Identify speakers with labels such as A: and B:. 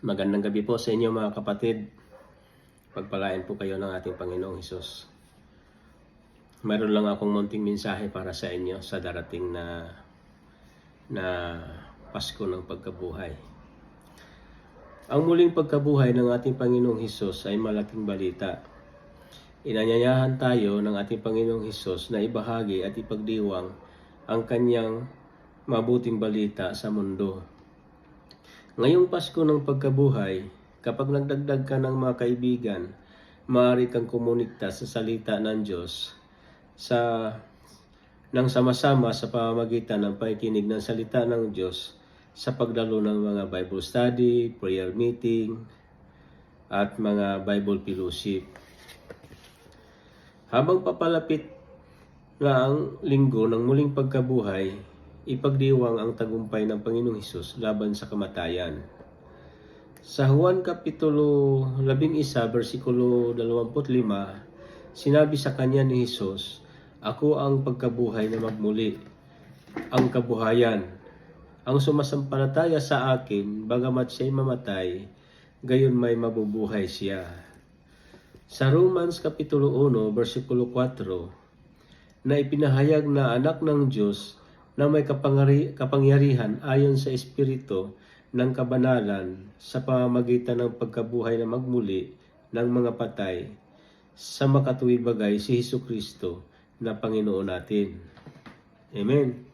A: Magandang gabi po sa inyo mga kapatid. Pagpalain po kayo ng ating Panginoong Hesus. Mayroon lang akong munting mensahe para sa inyo sa darating na na Pasko ng pagkabuhay. Ang muling pagkabuhay ng ating Panginoong Hesus ay malaking balita. Inanyayahan tayo ng ating Panginoong Hesus na ibahagi at ipagdiwang ang kanyang mabuting balita sa mundo. Ngayong Pasko ng pagkabuhay, kapag nagdagdag ka ng mga kaibigan, maaari kang kumunikta sa salita ng Diyos sa nang sama-sama sa pamamagitan ng pakikinig ng salita ng Diyos sa pagdalo ng mga Bible study, prayer meeting, at mga Bible fellowship. Habang papalapit na ang linggo ng muling pagkabuhay, ipagdiwang ang tagumpay ng Panginoong Hesus laban sa kamatayan. Sa Juan Kapitulo 11, versikulo 25, sinabi sa kanya ni Hesus, Ako ang pagkabuhay na magmuli, ang kabuhayan. Ang sumasampalataya sa akin, bagamat siya'y mamatay, gayon may mabubuhay siya. Sa Romans Kapitulo 1, versikulo 4, na ipinahayag na anak ng Diyos na may kapangyarihan ayon sa Espiritu ng kabanalan sa pamamagitan ng pagkabuhay na magmuli ng mga patay sa makatuwid bagay si Hesus Kristo na Panginoon natin. Amen.